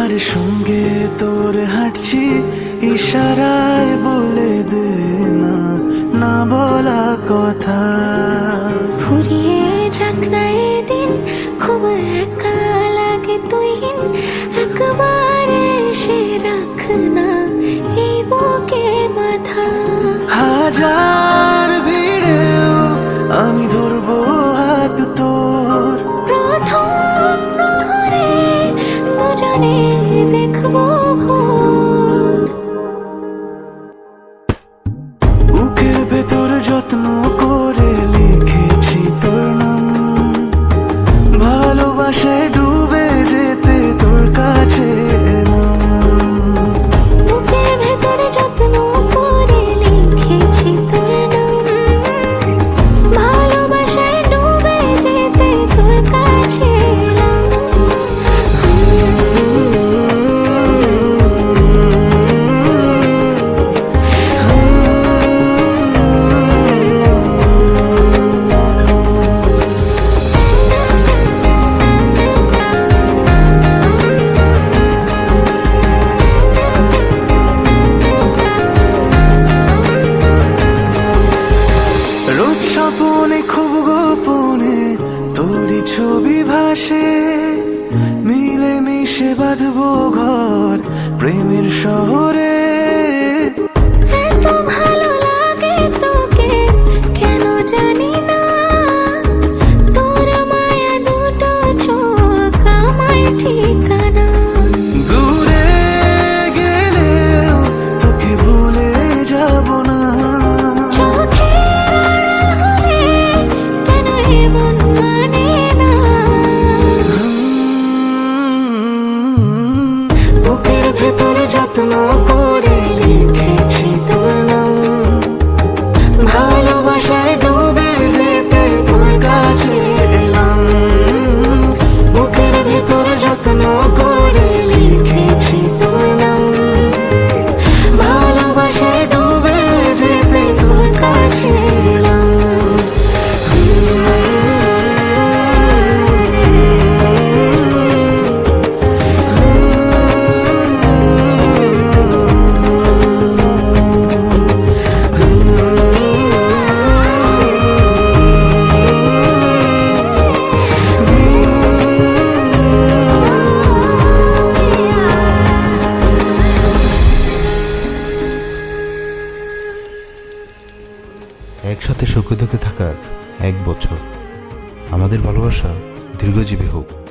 আর সঙ্গে তোর হাঁটছি। ইশারায় বলে দে না না বলা কথা। ফুরিয়ে যাক না দিন খুব একা লাগে তুই একবার এসে রাখ না এই বুকে মাথা। হাজার দুজনে দেখব ভোর। বুকের ভেতর যত্ন করে লিখেছি তোর নাম। ভালোবাসায় ভাসে মিলে মিশে বাঁধবো ঘর প্রেমের শহরে। বুকের ভেতরে যত্ন করে লিখেছি তোর একসাথে সুখে দুঃখে থাকার এক বছর। আমাদের ভালোবাসা দীর্ঘজীবী হোক।